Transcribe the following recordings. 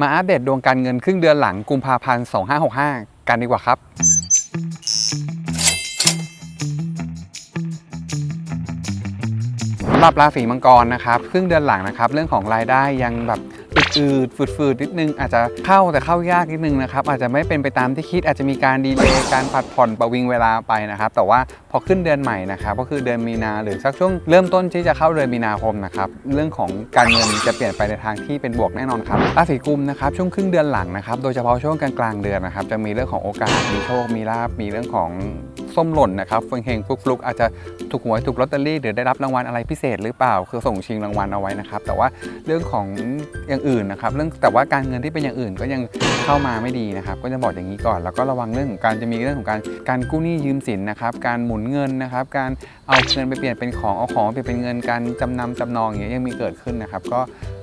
มาอัปเดตดวงการเงินครึ่งเดือนหลังกุมภาพันธ์ 2565 กันดีกว่าครับ สำหรับราศีมังกรนะครับ ครึ่งเดือนหลังนะครับ เรื่องของรายได้ยังแบบ อืดๆฝืดๆนิดนึงอาจจะเข้าแต่เข้ายากนิดนึงนะครับอาจจะไม่เป็นไปตามที่คิดอาจจะมีการดีเลย์การผัดผ่อนประวิงเวลาไปนะครับแต่ว่าพอขึ้นเดือนใหม่นะครับก็คือเดือนมีนาหรือสักช่วงเริ่มต้นที่จะเข้าเดือนมีนาคมนะครับเรื่องของการเงินจะเปลี่ยนไปในทางที่เป็นบวกแน่นอนครับราศีกุมนะครับช่วงครึ่งเดือนหลังนะครับโดยเฉพาะช่วงกลางๆเดือนนะครับจะมีเรื่องของโอกาสมีโชคมีลาบมีเรื่องของ ส้มหล่นนะครับเฮงๆฟลุกๆอาจจะถูกหวยถูกลอตเตอรี่หรือได้รับรางวัลอะไรพิเศษหรือเปล่า คือส่งชิงรางวัลเอาไว้นะครับ แต่ว่าเรื่องของอย่างอื่นนะครับเรื่องแต่ว่าการเงินที่เป็นอย่างอื่นก็ยังเข้ามาไม่ดีนะครับ ก็จะบอกอย่างนี้ก่อน แล้วก็ระวังเรื่องของการจะมีเรื่องของการการกู้หนี้ยืมสินนะครับการหมุนเงินนะครับ การเอาเงินไปเปลี่ยนเป็นของเอาของไปเป็นเงินการจำนำจำนองอย่างเงี้ยยังมีเกิดขึ้นนะครับ ก็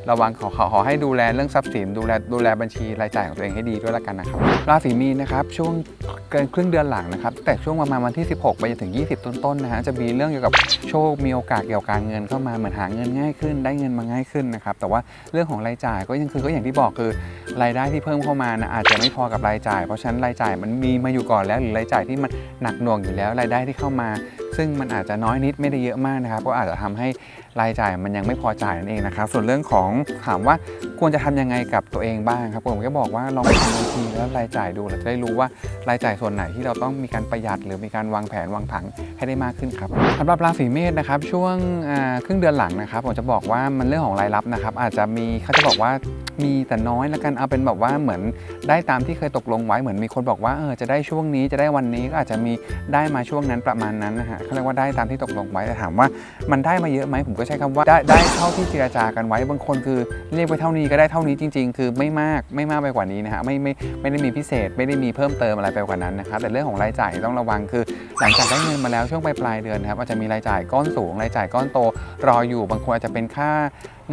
ระวังขอขอขอให้ดูแลเรื่องทรัพย์สินดูแลดูแลบัญชีรายจ่ายของตัวเองให้ดีด้วยละกันนะครับราศีมีนนะครับช่วงเกินครึ่งเดือนหลังนะครับแต่ช่วงประมาณวันที่ 16 ไปจนถึง 20 ต้นๆนะฮะจะมีเรื่องเกี่ยวกับโชคมีโอกาสเกี่ยวกับการเงินเข้ามาเหมือนหาเงินง่ายขึ้น ได้เงินมาง่ายขึ้นนะครับแต่ว่าเรื่องของรายจ่ายก็ยังคือก็อย่างที่บอกคือรายได้ที่เพิ่มเข้ามานะอาจจะไม่พอกับรายจ่าย เพราะฉะนั้นรายจ่ายมันมีมาอยู่ก่อนแล้วหรือรายจ่ายที่มันหนักหน่วงอยู่แล้วรายได้ที่เข้ามาซึ่งมันอาจจะน้อยนิดไม่ได้เยอะมากนะครับ ก็อาจจะทำให้รายจ่ายมันยังไม่พอจ่ายนั่นเองนะครับ ส่วนเรื่องของถามว่าควรจะทำยังไงกับตัวเองบ้างครับผมก็บอกว่าลองทำบัญชีแล้วรายจ่ายดูเราจะได้รู้ว่ารายจ่ายส่วนไหนที่เราต้องมีการประหยัด หรือมีการวางแผนวางผังให้ได้มากขึ้นครับสำหรับราศีเมษนะครับช่วงครึ่งเดือนหลังนะครับผมจะบอกว่ามันเรื่องของรายรับนะครับอาจจะมีเขาจะบอกว่า มีแต่น้อยแล้วกันเอาเป็นแบบว่าเหมือนได้ตามที่เคยตกลงไว้เหมือนมีคนบอกว่าเออจะได้ช่วงนี้จะได้วันนี้ก็อาจจะมีได้มาช่วงนั้นประมาณนั้นนะฮะเขาเรียกว่าได้ตามที่ตกลงไว้แต่ถามว่ามันได้มาเยอะไหมผมก็ใช้คำว่าได้ได้เท่าที่เจรจากันไว้บางคนคือเรียกไวเท่านี้ก็ได้เท่านี้จริง ๆ คือไม่มากไม่มากไปกว่านี้นะฮะไม่ไม่ไม่ได้มีพิเศษไม่ได้มีเพิ่มเติมอะไรไปกว่านั้นนะครับแต่เรื่องของรายจ่ายต้องระวังคือหลังจากได้เงินมาแล้วช่วงปลายปลายเดือนนะครับอาจจะมีรายจ่ายก้อนสูงรายจ่ายก้อนโตรออยู่ บางคนอาจจะเป็นค่า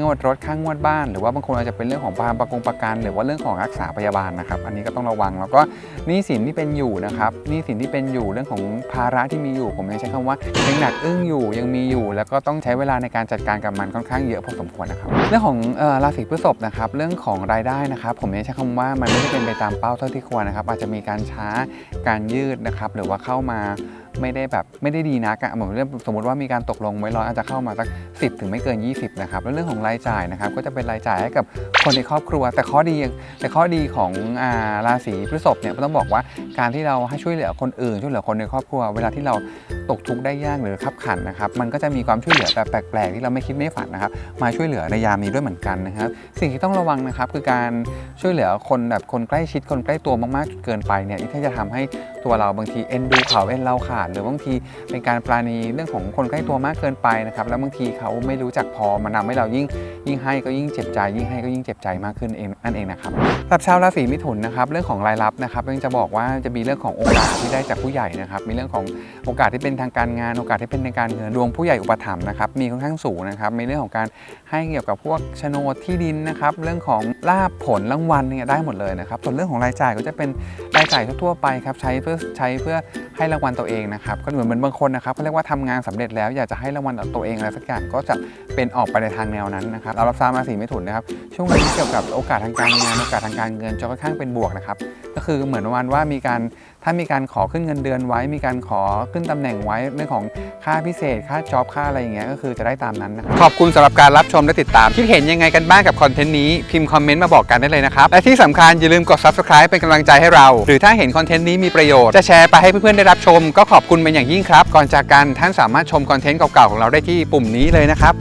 งวดรถค่างวดบ้าน หรือว่าบางคนอาจจะเป็นเรื่องของประกงประกัน หรือว่าเรื่องของรักษาพยาบาลนะครับ อันนี้ก็ต้องระวังแล้วก็หนี้สินที่เป็นอยู่นะครับหนี้สินที่เป็นอยู่เรื่องของภาระที่มีอยู่ ผมยังใช้คำว่ายังหนักอึ้งอยู่ยังมีอยู่ แล้วก็ต้องใช้เวลาในการจัดการกับมันค่อนข้างเยอะพอสมควรนะครับเรื่องของราศีพฤษภนะครับเรื่องของรายได้นะครับ ผมยังใช้คำว่ามันไม่ได้เป็นไปตามเป้าเท่าที่ควรนะครับอาจจะมีการช้าการยืดนะครับหรือว่าเข้ามา ไม่ได้แบบไม่ได้ดีนักอะเหมือนเรื่องสมมติว่ามีการตกลงไว้ร้อยอาจจะเข้ามาสัก 10 ถึงไม่เกิน 20นะครับแล้วเรื่องของรายจ่ายนะครับก็จะเป็นรายจ่ายให้กับคนในครอบครัว แต่ข้อดีแต่ข้อดีของราศีพฤษภเนี่ยต้องบอกว่าการที่เราให้ช่วยเหลือคนอื่นช่วยเหลือคนในครอบครัว เวลาที่เรา ตกทุกข์ได้ยากหรือขับขันนะครับ มันก็จะมีความช่วยเหลือแบบแปลกๆที่เราไม่คิดไม่ฝันนะครับ มาช่วยเหลือในยามนี้ด้วยเหมือนกันนะครับ สิ่งที่ต้องระวังนะครับคือการช่วยเหลือคนแบบคนใกล้ชิดคนใกล้ตัวมากๆเกินไปเนี่ยที่จะทำให้ตัวเราบางทีเอ็นดูเขาเอ็นเราขาด หรือบางทีเป็นการปราณีเรื่องของคนใกล้ตัวมากเกินไปนะครับแล้วบางทีเขาไม่รู้จักพอมันทาให้เรายิ่งยิ่งให้ก็ยิ่งเจ็บใจ ยิ่งให้ก็ยิ่งเจ็บใจมากขึ้นเองนั่นเองนะครับสำหรับชาวราศีมิถุนนะครับเรื่องของรายรับนะครับเรื่องจะบอกว่าจะมีเรื่องของโอกาสที่ได้จากผู้ใหญ่นะครับมีเรื่องของโอกาสที่เป็นทางการงานโอกาสที่เป็นในการเงินดวงผู้ใหญ่อุปถัมภ์นะครับมีค่อนข้างสูงนะครับมีเรื่องของการให้เกี่ยวกับพวกโฉนดที่ดินนะครับเรื่องของลาบผลรางวัลเนี่ยได้หมดเลยนะครับส่วนเรื่องของรายจ่ายก็จะเป็นรายจ่ายทั่วไปครับใช้เพื่อใช้เพื่อให้รางวัลตัวเองนะครับก็เหมือนเหมือนบางคนนะครับเขาเรียกว่าทำงานสำเร็จแล้วอยากจะให้รางวัลตัวเองอะไรสักอย่างก็จะเป็นออกไปในทางแนวนั้นนะครับเรารับทราบมาสีไม่ถุนนะครับช่วงนี้เกี่ยวกับโอกาสทางการงานโอกาสทางการเงินจะค่อนข้างเป็นบวกนะครับก็คือเหมือนประมาณว่ามีการ ถ้ามีการขอขึ้นเงินเดือนไว้ มีการขอขึ้นตำแหน่งไว้เรื่องของค่าพิเศษ ค่าจ็อบค่าอะไรอย่างเงี้ยก็คือจะได้ตามนั้นนะครับขอบคุณสำหรับการรับชมและติดตาม คิดเห็นยังไงกันบ้างกับคอนเทนต์นี้พิมพ์คอมเมนต์มาบอกกันได้เลยนะครับ และที่สำคัญอย่าลืมกด subscribe เป็นกำลังใจให้เรา หรือถ้าเห็นคอนเทนต์นี้มีประโยชน์จะแชร์ไปให้เพื่อนๆได้รับชม ก็ขอบคุณเป็นอย่างยิ่งครับ ก่อนจากกันท่านสามารถชมคอนเทนต์เก่าๆของเราได้ที่ปุ่มนี้เลยนะครับ